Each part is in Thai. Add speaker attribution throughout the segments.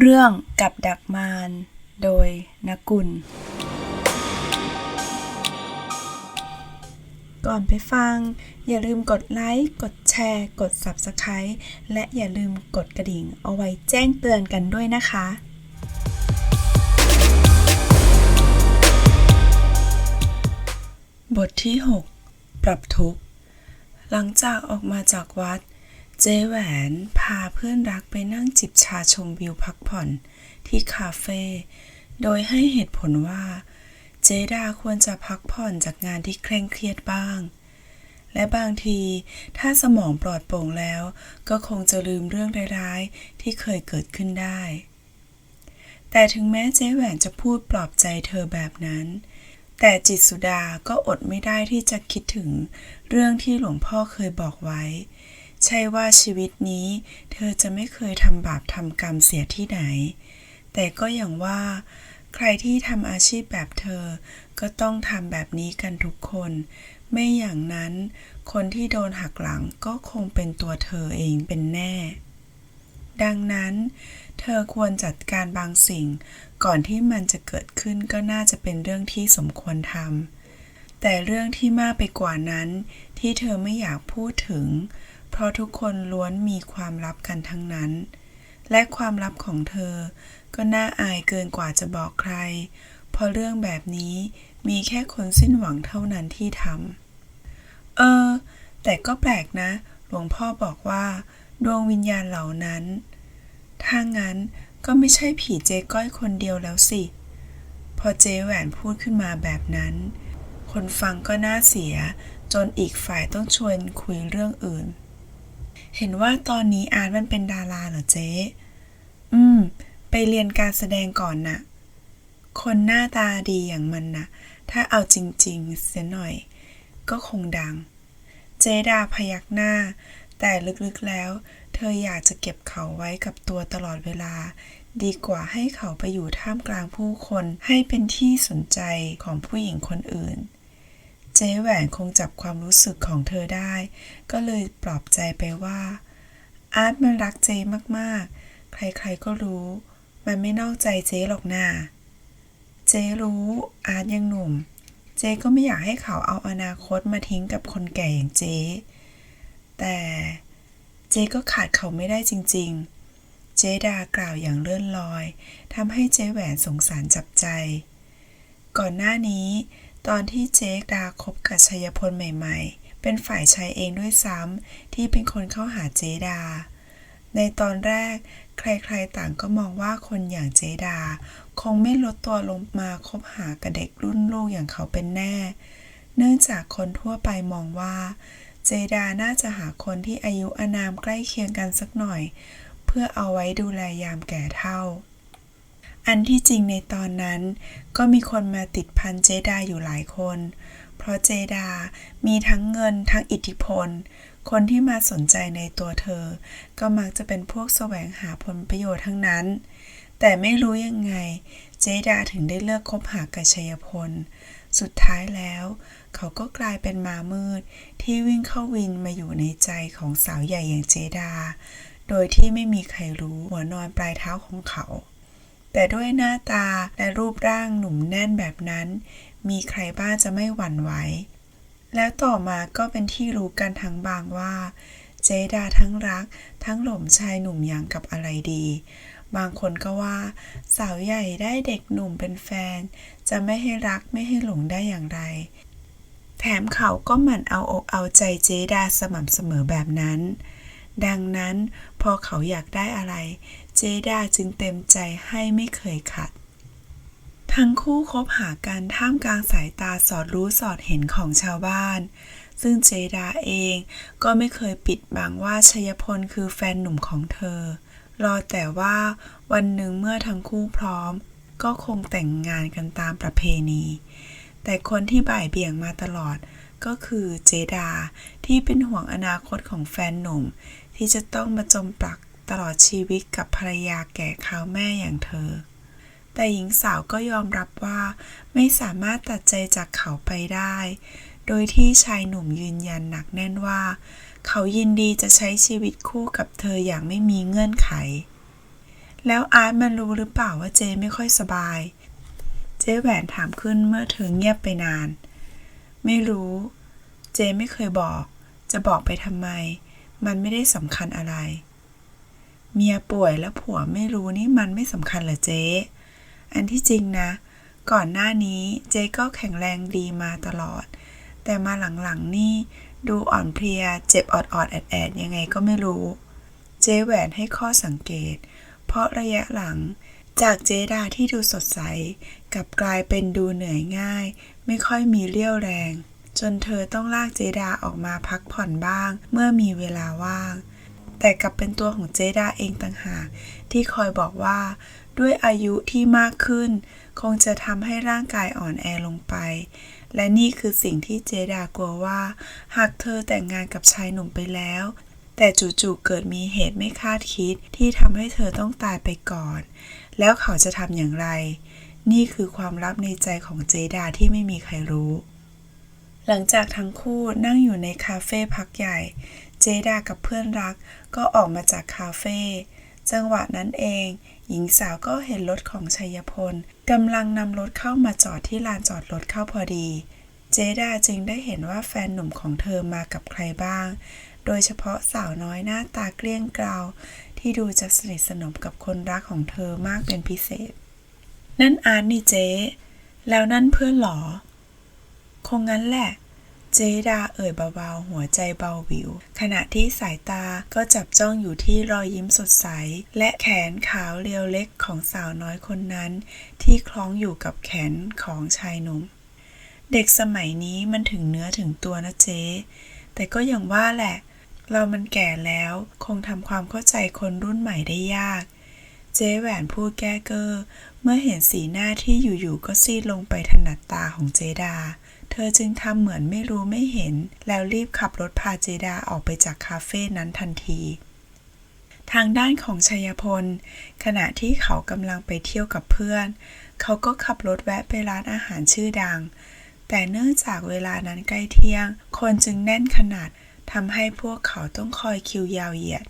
Speaker 1: เรื่องกับดักมารโดยนกุล ก่อนไปฟัง อย่าลืมกดไลค์ กดแชร์ กด Subscribe และอย่าลืมกดกระดิ่งเอาไว้แจ้งเตือนกันด้วยนะคะ บทที่ 6 ปรับทุกข์ หลังจากออกมาจากวัด เจ๊แหวนพาเพื่อนรักไปนั่งจิบชาชมวิวพักผ่อนที่คาเฟ่ โดยให้เหตุผลว่า เจดาควรจะพักผ่อนจากงานที่เคร่งเครียดบ้าง และบางทีถ้าสมองปลอดโปร่งแล้ว ก็คงจะลืมเรื่องร้ายๆ ที่เคยเกิดขึ้นได้ แต่ถึงแม้เจ๊แหวนจะพูดปลอบใจเธอแบบนั้น แต่จิตสุดาก็อดไม่ได้ที่จะคิดถึงเรื่องที่หลวงพ่อเคยบอกไว้ ใช่ว่าชีวิตนี้ เธอจะไม่เคยทำบาปทำกรรมเสียที่ไหน แต่ก็อย่างว่า ใครที่ทำอาชีพแบบเธอ ก็ต้องทำแบบนี้กันทุกคน ไม่อย่างนั้น คนที่โดนหักหลังก็คงเป็นตัวเธอเองเป็นแน่ ดังนั้น เธอควรจัดการบางสิ่ง ก่อนที่มันจะเกิดขึ้นก็น่าจะเป็นเรื่องที่สมควรทำแต่เรื่องที่มากไปกว่านั้น ที่เธอไม่อยากพูดถึง เพราะทุกคนล้วนมีความลับกันทั้งนั้น และความลับของเธอ ก็น่าอายเกินกว่าจะบอกใคร เพราะเรื่องแบบนี้มีแค่คนสิ้นหวังเท่านั้นที่ทำเออ แต่ก็แปลกนะ หลวงพ่อบอกว่า ดวงวิญญาณเหล่านั้น ถ้างั้นก็ไม่ใช่ผีเจ๊ก้อยคนเดียวแล้วสิ พอเจ๊แหวนพูดขึ้นมาแบบนั้น คนฟังก็น่าเสีย จนอีกฝ่ายต้องชวนคุยเรื่องอื่น เห็นว่าตอนนี้อาร์ตมันเป็นดาราเหรอเจ๊ อืม ไปเรียนการแสดงก่อนน่ะ คนหน้าตาดีอย่างมันน่ะ ถ้าเอาจริง ๆ เสียหน่อย ก็คงดัง เจดาพยักหน้า แต่ลึกๆแล้ว เธออยากจะเก็บเขาไว้กับตัวตลอดเวลา ดีกว่าให้เขาไปอยู่ท่ามกลางผู้คน ให้เป็นที่สนใจของผู้หญิงคนอื่น เจ๊แหวนคงจับความรู้สึกของเธอได้ ก็เลยปลอบใจไปว่า อาร์ตมันรักเจ๊มากๆ ใครๆก็รู้ มันไม่นอกใจเจ๊หรอกนาเจ๊รู้ อาร์ตยังหนุ่ม เจ๊ก็ไม่อยากให้เขาเอาอนาคตมาทิ้งกับคนแก่อย่างเจ๊แต่เจ๊ก็ขาดเขาไม่ได้จริง ๆ เจ๊ดากล่าวอย่างเลื่อนลอยทำให้เจ๊แหวนสงสารจับใจ ก่อนหน้านี้ ตอนที่เจ๊ดาคบกับชัยพลใหม่ ๆ เป็นฝ่ายชายเองด้วยซ้ำที่เป็นคนเข้าหาเจดา ในตอนแรก ใครๆต่างก็มองว่าคนอย่างเจดา คงไม่ลดตัวลงมาคบหากับเด็กรุ่นลูกอย่างเขาเป็นแน่ เนื่องจากคนทั่วไปมองว่า เจดาน่าจะหาคนที่อายุอานามใกล้เคียงกันสักหน่อย เพื่อเอาไว้ดูแลยามแก่เฒ่า อันที่จริงในตอนนั้น ก็มีคนมาติดพันเจดาอยู่หลายคน เพราะเจดามีทั้งเงินทั้งอิทธิพล คนที่มาสนใจในตัวเธอ ก็มักจะเป็นพวกแสวงหาผลประโยชน์ทั้งนั้น แต่ไม่รู้ยังไง เจดาถึงได้เลือกคบหากับชัยพล สุดท้ายแล้ว เขาก็กลายเป็นมามืด ที่วิ่งเข้าวินมาอยู่ในใจของสาวใหญ่อย่างเจดา โดยที่ไม่มีใครรู้หัวนอนปลายเท้าของเขา แต่ด้วยหน้าตาและรูปร่างหนุ่มแน่นแบบนั้น มีใครบ้างจะไม่หวั่นไหว แล้วต่อมาก็เป็นที่รู้กันทั้งบางว่า เจดาทั้งรัก ทั้งหลมชายหนุ่มอย่างกับอะไรดี บางคนก็ว่า สาวใหญ่ได้เด็กหนุ่มเป็นแฟน จะไม่ให้รักไม่ให้หลงได้อย่างไร แถมเขาก็หมั่นเอาอกเอาใจเจดาสม่ำเสมอแบบนั้น ดังนั้นพอเขาอยากได้อะไร เจดาจึงเต็มใจให้ไม่เคยขัด ทั้งคู่คบหากันท่ามกลางสายตาสอดรู้สอดเห็นของชาวบ้าน ซึ่งเจดาเองก็ไม่เคยปิดบังว่าชัยพลคือแฟนหนุ่มของเธอ รอแต่ว่าวันหนึ่งเมื่อทั้งคู่พร้อม ก็คงแต่งงานกันตามประเพณี แต่คนที่บ่ายเบี่ยงมาตลอดก็คือเจดาที่เป็นห่วงอนาคตของแฟนหนุ่ม ที่จะต้องมาจมปลักตลอดชีวิตกับภรรยาแก่ข้าวแม่อย่างเธอ แต่หญิงสาวก็ยอมรับว่าไม่สามารถตัดใจจากเขาไปได้ โดยที่ชายหนุ่มยืนยันหนักแน่นว่า เขายินดีจะใช้ชีวิตคู่กับเธออย่างไม่มีเงื่อนไข แล้วอาร์ตมันรู้หรือเปล่าว่าเจไม่ค่อยสบาย เจ๊แหวนถามขึ้นเมื่อเธอเงียบไปนาน ไม่รู้ เจไม่เคยบอก จะบอกไปทำไม มันไม่ได้สำคัญอะไร เมียป่วยแล้วผัวไม่รู้นี่มันไม่สำคัญเหรอเจ๊ อันที่จริงนะ ก่อนหน้านี้เจ๊ก็แข็งแรงดีมาตลอด แต่มาหลังๆนี่ดูอ่อนเพลียเจ็บออดๆแอดๆยังไงก็ไม่รู้ เจ๊แหวนให้ข้อสังเกต เพราะระยะหลังจากเจดาที่ดูสดใส กลับกลายเป็นดูเหนื่อยง่าย ไม่ค่อยมีเรี่ยวแรง จนเธอต้องลากเจดาออกมาพักผ่อนบ้าง เมื่อมีเวลาว่าง แต่กลับเป็นตัวของเจดาเองต่างหากที่คอยบอกว่า ด้วยอายุที่มากขึ้น คงจะทำให้ร่างกายอ่อนแอลงไป และนี่คือสิ่งที่เจดากลัวว่า หากเธอแต่งงานกับชายหนุ่มไปแล้ว แต่จู่ๆเกิดมีเหตุไม่คาดคิดที่ทำให้เธอต้องตายไปก่อน แล้วเขาจะทำอย่างไร นี่คือความลับในใจของเจดาที่ไม่มีใครรู้ หลังจากทั้งคู่นั่งอยู่ในคาเฟ่พักใหญ่ เจดากับเพื่อนรักก็ออกมาจากคาเฟ่จังหวะนั้นเอง หญิงสาวก็เห็นรถของชัยพลกำลังนำรถเข้ามาจอดที่ลานจอดรถเข้าพอดี เจดาจึงได้เห็นว่าแฟนหนุ่มของเธอมากับใครบ้าง โดยเฉพาะสาวน้อยหน้าตาเกลี้ยงเกลาที่ดูจะสนิทสนมกับคนรักของเธอมากเป็นพิเศษ นั่นอาร์ตนี่เจ๊ แล้วนั่นเพื่อนหรอ คงงั้นแหละ เจดาเอ่ยเบาๆ หัวใจเบาวิว ขณะที่สายตาก็จับจ้องอยู่ที่รอยยิ้มสดใส และแขนขาวเรียวเล็กของสาวน้อยคนนั้น ที่คล้องอยู่กับแขนของชายหนุ่ม เด็กสมัยนี้มันถึงเนื้อถึงตัวนะเจ๊ แต่ก็อย่างว่าแหละ เรามันแก่แล้ว คงทำความเข้าใจคนรุ่นใหม่ได้ยากเจ๊แหวนพูดแก้เกอร์เมื่อเห็นสีหน้าที่อยู่ๆก็ซีดลงไปถนัดตาของเจดา เธอจึงทำเหมือนไม่รู้ไม่เห็น แล้วรีบขับรถพาเจดาออกไปจากคาเฟ่นั้นทันที ทางด้านของชัยพล ขณะที่เขากำลังไปเที่ยวกับเพื่อน เขาก็ขับรถแวะไปร้านอาหารชื่อดัง แต่เนื่องจากเวลานั้นใกล้เที่ยง คนจึงแน่นขนาดทำให้พวกเขาต้องคอยคิวยาวเหยียด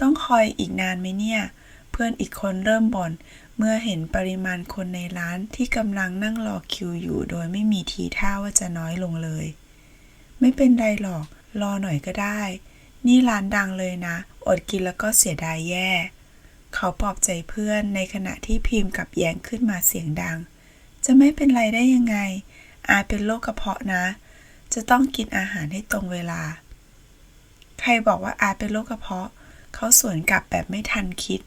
Speaker 1: ต้องคอยอีกนานไหมเนี่ย เพื่อนอีกคนเริ่มบ่น เมื่อเห็นปริมาณคนในร้านที่กำลังนั่งรอคิวอยู่โดยไม่มีทีท่าว่าจะน้อยลงเลย ไม่เป็นไรหรอก รอหน่อยก็ได้ นี่ร้านดังเลยนะ อดกินแล้วก็เสียดายแย่ เขาปลอบใจเพื่อนในขณะที่พิมพ์กับแย้งขึ้นมาเสียงดัง จะไม่เป็นไรได้ยังไง อาเป็นโรคกระเพาะนะ จะต้องกินอาหารให้ตรงเวลา ใครบอกว่าอาเป็นโรคกระเพาะ เขาสวนกลับแบบไม่ทันคิด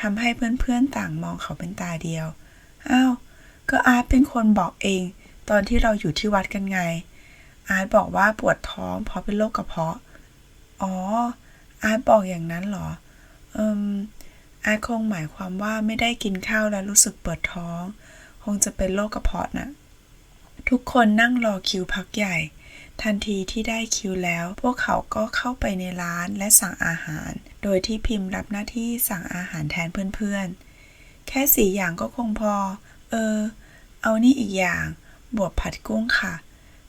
Speaker 1: ทำให้เพื่อนๆต่างมองเขาเป็นตาเดียว อ้าว ก็อาร์ตเป็นคนบอกเอง ตอนที่เราอยู่ที่วัดกันไง อาร์ตบอกว่าปวดท้องเพราะเป็นโรคกระเพาะ อ๋อ อาร์ตบอกอย่างนั้นเหรออิมอาร์ตคงหมายความว่าไม่ได้กินข้าวแล้วรู้สึกปวดท้อง คงจะเป็นโรคกระเพาะน่ะทุกคนนั่งรอคิวพักใหญ่ ทันทีที่ได้คิวแล้ว พวกเขาก็เข้าไปในร้านและสั่งอาหาร โดยที่พิมพ์รับหน้าที่สั่งอาหารแทนเพื่อนๆ แค่สี่อย่างก็คงพอ เออ เอานี่อีกอย่าง บวบผัดกุ้งค่ะ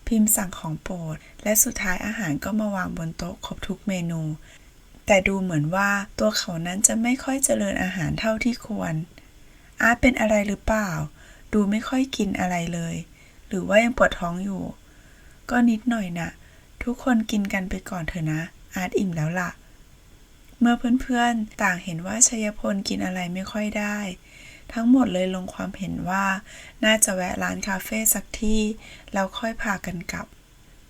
Speaker 1: พิมพ์สั่งของโปรด และสุดท้ายอาหารก็มาวางบนโต๊ะครบทุกเมนู แต่ดูเหมือนว่าตัวเขานั้นจะไม่ค่อยเจริญอาหารเท่าที่ควร อาร์ตเป็นอะไรหรือเปล่า ดูไม่ค่อยกินอะไรเลย หรือว่ายังปวดท้องอยู่ ก็นิดหน่อยนะ่ะ ทุกคนกินกันไปก่อนเถอะนะ อาร์ตอิ่มแล้วล่ะ เมื่อเพื่อนๆ ต่างเห็นว่าชัยพลกินอะไรไม่ค่อยได้ ทั้งหมดเลยลงความเห็นว่า น่าจะแวะร้านคาเฟ่สักที่ แล้วค่อยพากันกลับ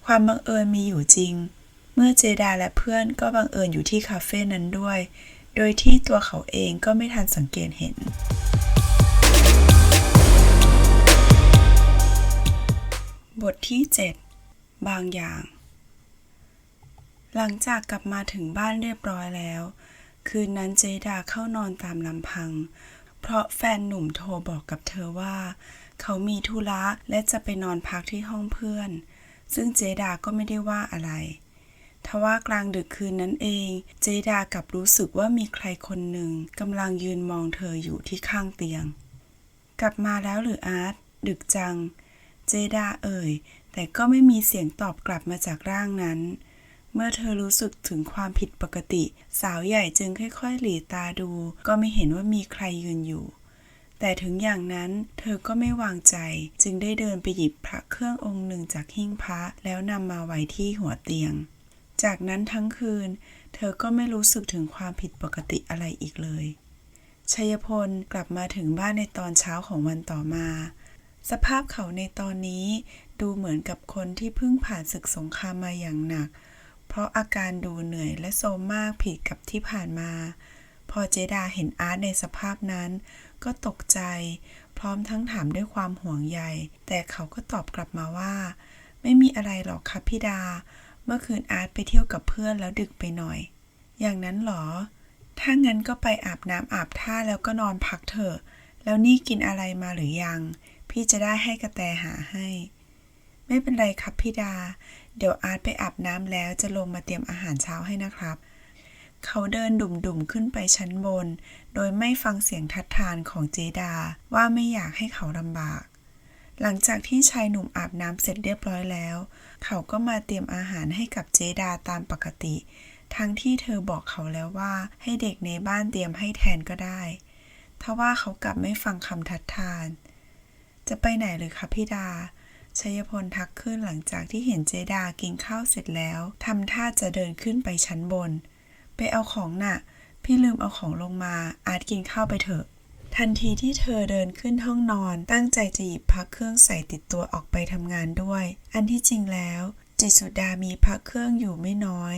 Speaker 1: ความบังเอิญมีอยู่จริง เมื่อเจดาและเพื่อนก็บังเอิญอยู่ที่คาเฟ่นั้นด้วย โดยที่ตัวเขาเองก็ไม่ทันสังเกตเห็นบทที่ 7 บางอย่าง หลังจากกลับมาถึงบ้านเรียบร้อยแล้ว คืนนั้นเจดาเข้านอนตามลำพัง เพราะแฟนหนุ่มโทรบอกกับเธอว่า เขามีธุระและจะไปนอนพักที่ห้องเพื่อน ซึ่งเจดาก็ไม่ได้ว่าอะไรทว่ากลางดึกคืนนั้นเอง เจดากลับรู้สึกว่ามีใครคนหนึ่งกำลังยืนมองเธออยู่ที่ข้างเตียง กลับมาแล้วหรืออาร์ตดึกจัง เจดาเอ่ย แต่ก็ไม่มีเสียงตอบกลับมาจากร่างนั้น เมื่อเธอรู้สึกถึงความผิดปกติ สาวใหญ่จึงค่อยๆ หลีตาดู ก็ไม่เห็นว่ามีใครยืนอยู่ แต่ถึงอย่างนั้นเธอก็ไม่วางใจ จึงได้เดินไปหยิบพระเครื่ององค์หนึ่งจากหิ้งพระแล้วนำมาไว้ที่หัวเตียง จากนั้นทั้งคืน เธอก็ไม่รู้สึกถึงความผิดปกติอะไรอีกเลยชัยพลกลับมาถึงบ้านในตอนเช้าของวันต่อมา สภาพเขาในตอนนี้ดูเหมือนกับคนที่เพิ่งผ่านศึกสงครามมาอย่างหนัก เพราะอาการดูเหนื่อยและโซมมากผิดกับที่ผ่านมา พอเจดาเห็นอาร์ตในสภาพนั้น ก็ตกใจ พร้อมทั้งถามด้วยความห่วงใย แต่เขาก็ตอบกลับมาว่า ไม่มีอะไรหรอกครับพี่ดา เมื่อคืนอาร์ตไปเที่ยวกับเพื่อนแล้วดึกไปหน่อย อย่างนั้นหรอ ถ้างั้นก็ไปอาบน้ำอาบท่าแล้วก็นอนพักเถอะ แล้วนี่กินอะไรมาหรือยัง พี่จะได้ให้กระแตหาให้ ไม่เป็นไรครับพี่ดา เดี๋ยวอาร์ตไปอาบน้ำแล้วจะลงมาเตรียมอาหารเช้าให้นะครับ เขาเดินดุ่มๆขึ้นไปชั้นบน โดยไม่ฟังเสียงทัดทานของเจดาว่าไม่อยากให้เขาลำบาก หลังจากที่ชายหนุ่มอาบน้ำเสร็จเรียบร้อยแล้ว เขาก็มาเตรียมอาหารให้กับเจดาตามปกติ ทั้งที่เธอบอกเขาแล้วว่าให้เด็กในบ้านเตรียมให้แทนก็ได้ทว่าเขากลับไม่ฟังคำทัดทาน จะไปไหนเลยคะพี่ดา ชัยพลทักขึ้นหลังจากที่เห็นเจดากินข้าวเสร็จแล้วทำท่าจะเดินขึ้นไปชั้นบน ไปเอาของน่ะ พี่ลืมเอาของลงมา อาร์ตกินข้าวไปเถอะ ทันทีที่เธอเดินขึ้นห้องนอน ตั้งใจจะหยิบพักเครื่องใส่ติดตัวออกไปทำงานด้วย อันที่จริงแล้ว จิตสุดามีพักเครื่องอยู่ไม่น้อย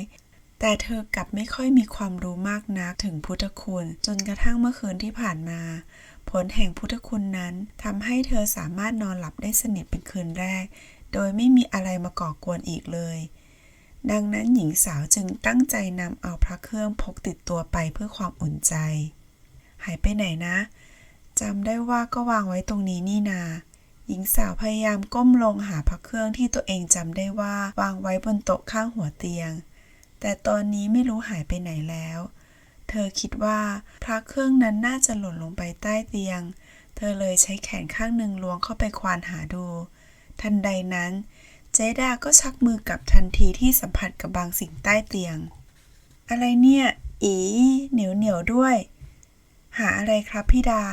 Speaker 1: แต่เธอกลับไม่ค่อยมีความรู้มากนักถึงพุทธคุณ จนกระทั่งเมื่อคืนที่ผ่านมา ผลแห่งพุทธคุณนั้นทำให้เธอสามารถนอนหลับได้สนิทเป็นคืนแรก โดยไม่มีอะไรมาก่อกวนอีกเลย ดังนั้นหญิงสาวจึงตั้งใจนำเอาพระเครื่องพกติดตัวไปเพื่อความอุ่นใจ หายไปไหนนะจำได้ว่าก็วางไว้ตรงนี้นี่นา หญิงสาวพยายามก้มลงหาพระเครื่องที่ตัวเองจำได้ว่าวางไว้บนโต๊ะข้างหัวเตียง แต่ตอนนี้ไม่รู้หายไปไหนแล้ว เธอคิดว่าพระเครื่องนั้นน่าจะหล่นลงไปใต้เตียง เธอเลยใช้แขนข้างหนึ่งล้วงเข้าไปควานหาดู ทันใดนั้น เจดาก็ชักมือกลับทันทีที่สัมผัสกับบางสิ่งใต้เตียง อะไรเนี่ย อีเหนียวเหนียวด้วย หาอะไรครับพี่ดา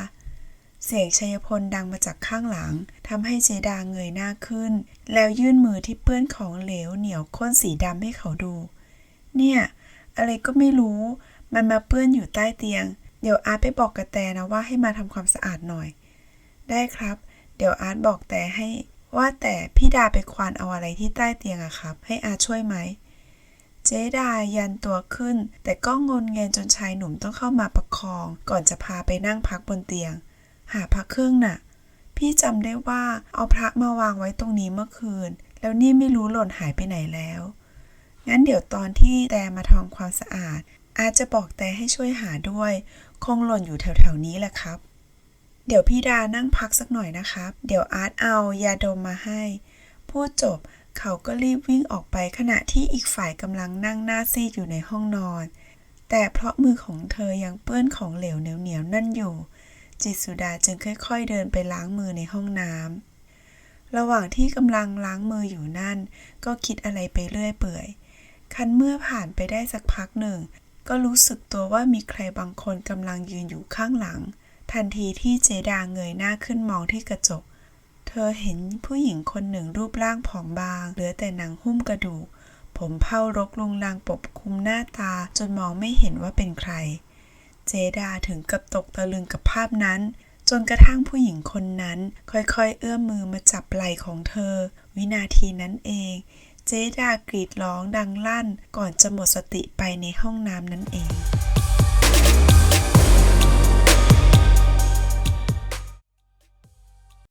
Speaker 1: เสียงชัยพลดังมาจากข้างหลังทำให้เจดาเงยหน้าขึ้น แล้วยื่นมือที่เปื้อนของเหลวเหนียวข้นสีดำให้เขาดู เนี่ย อะไรก็ไม่รู้ มันมาเปื้อนอยู่ใต้เตียง เดี๋ยวอาร์ตไปบอกกระแตนะว่าให้มาทำความสะอาดหน่อย ได้ครับ เดี๋ยวอาร์ตบอกแต่ให้ว่าแต่พี่ดาไปควานเอาอะไรที่ใต้เตียงอะครับ ให้อาร์ช่วยไหม เจดายันตัวขึ้น แต่ก็งนเงนจนชายหนุ่มต้องเข้ามาประคอง ก่อนจะพาไปนั่งพักบนเตียง หาพระเครื่องน่ะ พี่จำได้ว่าเอาพระมาวางไว้ตรงนี้เมื่อคืน แล้วนี่ไม่รู้หล่นหายไปไหนแล้ว งั้นเดี๋ยวตอนที่แต่มาทำความสะอาด อาจจะบอกแต่ให้ช่วยหาด้วย คงหล่นอยู่แถวๆนี้แหละครับ เดี๋ยวพี่ดานั่งพักสักหน่อยนะครับ เดี๋ยวอาร์ตเอายาดมมาให้ พูดจบเขาก็รีบวิ่งออกไปขณะที่อีกฝ่ายกำลังนั่งหน้าซีดอยู่ในห้องนอน แต่เพราะมือของเธอยังเปื้อนของเหลวเหนียวๆนั่นอยู่ จิตสุดาจึงค่อยๆเดินไปล้างมือในห้องน้ำระหว่างที่กำลังล้างมืออยู่นั่น ก็คิดอะไรไปเรื่อยเปื่อย คันเมื่อผ่านไปได้สักพักหนึ่ง ก็รู้สึกตัวว่ามีใครบางคนกำลังยืนอยู่ข้างหลัง ทันทีที่เจดาเงยหน้าขึ้นมองที่กระจก เธอเห็นผู้หญิงคนหนึ่งรูปร่างผอมบาง เหลือแต่หนังหุ้มกระดูก ผมเผ้ารกลุงลังปกคลุมหน้าตาจนมองไม่เห็นว่าเป็นใคร เจดาถึงกับตกตะลึงกับภาพนั้น จนกระทั่งผู้หญิงคนนั้น ค่อยๆ เอื้อมมือมาจับไหล่ของเธอ วินาทีนั้นเอง เจดากรีดร้องดังลั่นก่อนจะหมดสติไปในห้องน้ำนั่นเอง